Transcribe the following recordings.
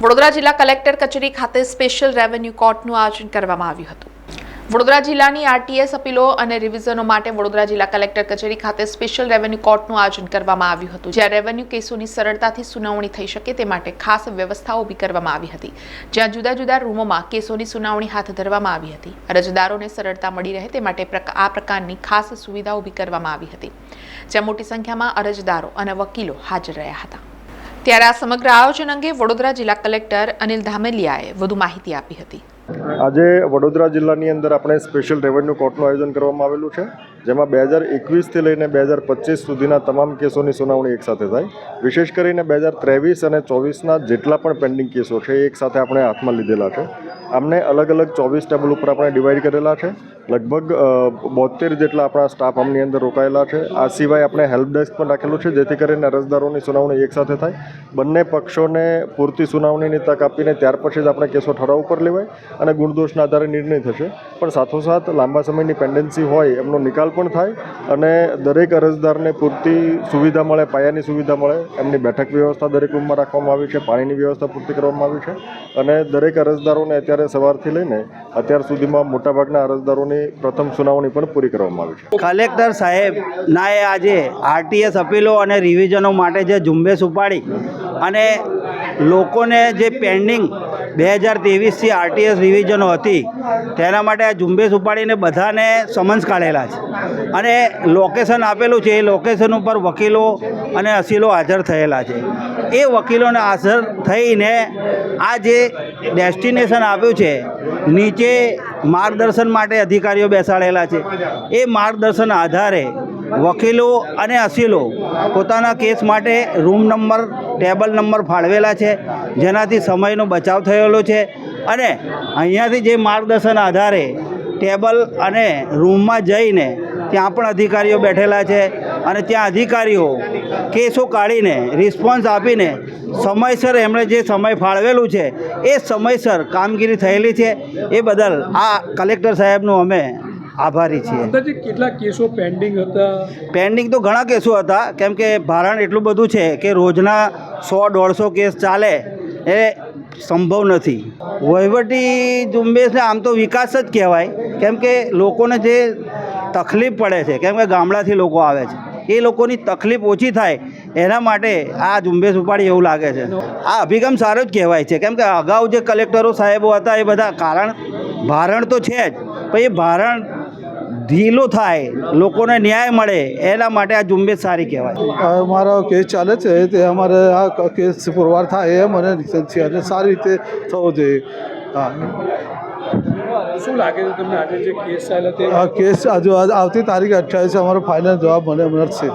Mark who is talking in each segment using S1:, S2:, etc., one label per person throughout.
S1: વડોદરા જિલ્લા કલેક્ટર કચેરી ખાતે સ્પેશિયલ રેવન્યુ કોર્ટનું આયોજન કરવામાં આવ્યું હતું. વડોદરા જિલ્લાની આરટીએસ અપીલો અને રિવિઝનો માટે વડોદરા જિલ્લા કલેક્ટર કચેરી ખાતે સ્પેશિયલ રેવન્યુ કોર્ટનું આયોજન કરવામાં આવ્યું હતું, જ્યાં રેવન્યુ કેસોની સરળતાથી સુનાવણી થઈ શકે તે માટે ખાસ વ્યવસ્થા ઊભી કરવામાં આવી હતી. જ્યાં જુદા જુદા રૂમોમાં કેસોની સુનાવણી હાથ ધરવામાં આવી હતી. અરજદારોને સરળતા મળી રહે તે માટે આ પ્રકારની ખાસ સુવિધા ઊભી કરવામાં આવી હતી, જ્યાં મોટી સંખ્યામાં અરજદારો અને વકીલો હાજર રહ્યા હતા. ત્યારે આ સમગ્ર આયોજન અંગે વડોદરા જિલ્લા કલેક્ટર અનિલ ધામેલિયાએ વધુ માહિતી આપી હતી.
S2: આજે વડોદરા જિલ્લાની અંદર આપણે સ્પેશિયલ રેવન્યુ કોર્ટનું આયોજન કરવામાં આવેલું છે, જેમાં બે હજાર એકવીસથી લઈને બે હજાર પચીસ સુધીના તમામ કેસોની સુનાવણી એકસાથે થાય. વિશેષ કરીને બે હજાર ત્રેવીસ અને ચોવીસના જેટલા પણ પેન્ડિંગ કેસો છે, એ એકસાથે આપણે હાથમાં લીધેલા છે. આમને અલગ અલગ ચોવીસ ટેબલ ઉપર આપણે ડિવાઈડ કરેલા છે. લગભગ બોતેર જેટલા આપણા સ્ટાફ આમની અંદર રોકાયેલા છે. આ સિવાય આપણે હેલ્પ ડેસ્ક પણ રાખેલું છે, જેથી કરીને અરજદારોની સુનાવણી એકસાથે થાય. બંને પક્ષોને પૂરતી સુનાવણીની તક આપીને ત્યાર પછી જ આપણે કેસો ઠરાવ ઉપર લેવાય અને ગુણદોષના આધારે નિર્ણય થશે. પણ સાથોસાથ લાંબા સમયની પેન્ડન્સી હોય એમનો નિકાલ પણ થાય અને દરેક અરજદારને પૂરતી સુવિધા મળે, પાયાની સુવિધા મળે, એમની બેઠક વ્યવસ્થા દરેક રૂમમાં રાખવામાં આવી છે, પાણીની વ્યવસ્થા પૂરતી કરવામાં આવી છે અને દરેક અરજદારોને અત્યારે સવારથી લઈને અત્યાર સુધીમાં મોટાભાગના અરજદારોની પ્રથમ સુનાવણી પણ પૂરી કરવામાં આવી છે.
S3: કલેક્ટર સાહેબ, નાએ આજે આરટીએસ અપીલો અને રિવિઝનો માટે જે ઝુંબેશ ઉપાડી અને લોકોને જે પેન્ડિંગ બે હજાર ત્રેવીસથી આરટીએસ રિવિઝનો હતી. તેના માટે આ ઝુંબેશ ઉપાડીને બધાને સમન્સ કાઢેલા છે. અને લોકેશન આપેલું છે, એ લોકેશન ઉપર વકીલો અને અસીલો હાજર થયેલા છે. એ વકીલોને હાજર થઈને આ જે ડેસ્ટિનેશન આપ્યું છે, નીચે માર્ગદર્શન માટે અધિકારીઓ બેસાડેલા છે. એ માર્ગદર્શન આધારે વકીલો અને અસીલો પોતાના કેસ માટે રૂમ નંબર, ટેબલ નંબર ફાળવેલા છે. જેનાથી સમયનો બચાવ થયેલો છે. અને અહીંયાથી જે માર્ગદર્શન આધારે ટેબલ અને રૂમમાં જઈને ત્યાં પણ અધિકારીઓ બેઠેલા છે. અને ત્યાં અધિકારીઓ કેસો કાઢીને રિસ્પોન્સ આપીને સમયસર એમણે જે સમય ફાળવેલું છે એ સમયસર કામગીરી થયેલી છે. એ બદલ આ કલેક્ટર સાહેબનું અમે આભારી છીએ.
S4: કેટલા કેસો પેન્ડિંગ હતા?
S3: પેન્ડિંગ તો ઘણા કેસો હતા. કેમ કે ભારણ એટલું બધું છે કે રોજના સો દોઢસો કેસ ચાલે એ સંભવ નથી. વહીવટી ઝુંબેશને આમ તો વિકાસ જ કહેવાય. કેમ કે લોકોને જે તકલીફ પડે છે કેમ કે ગામડાથી લોકો આવે છે. એ લોકોની તકલીફ ઓછી થાય, એના માટે આ ઝુંબેશ ઉપાડી એવું લાગે છે. આ અભિગમ સારો જ કહેવાય છે. કેમ કે અગાઉ જે કલેક્ટરો સાહેબો હતા એ બધા, કારણ ભારણ તો છે જ, પણ એ ભારણ ઢીલો થાય, લોકોને ન્યાય મળે, એના માટે આ ઝુંબેશ સારી કહેવાય.
S5: અમારો મારો કેસ ચાલે છે, તે અમારે આ કેસ પુરવાર થાય એ મને છે અને સારી રીતે થવો જોઈએ. હા.
S4: શું લાગે છે તમને આજે જે કેસ ચાલે તે?
S5: આ કેસ આજે આવતી તારીખ અઠ્યાવીસ અમારો ફાઇનલ જવાબ મને મળશે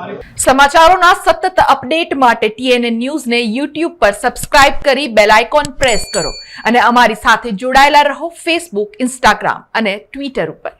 S1: સમાચારોના સતત અપડેટ માટે ટીએનએ ન્યૂઝને યુટ્યુબ પર સબસ્ક્રાઇબ કરી બેલ આઇકોન પ્રેસ કરો અને અમારી સાથે જોડાયેલા રહો ફેસબુક ઇન્સ્ટાગ્રામ અને ટ્વિટર ઉપર.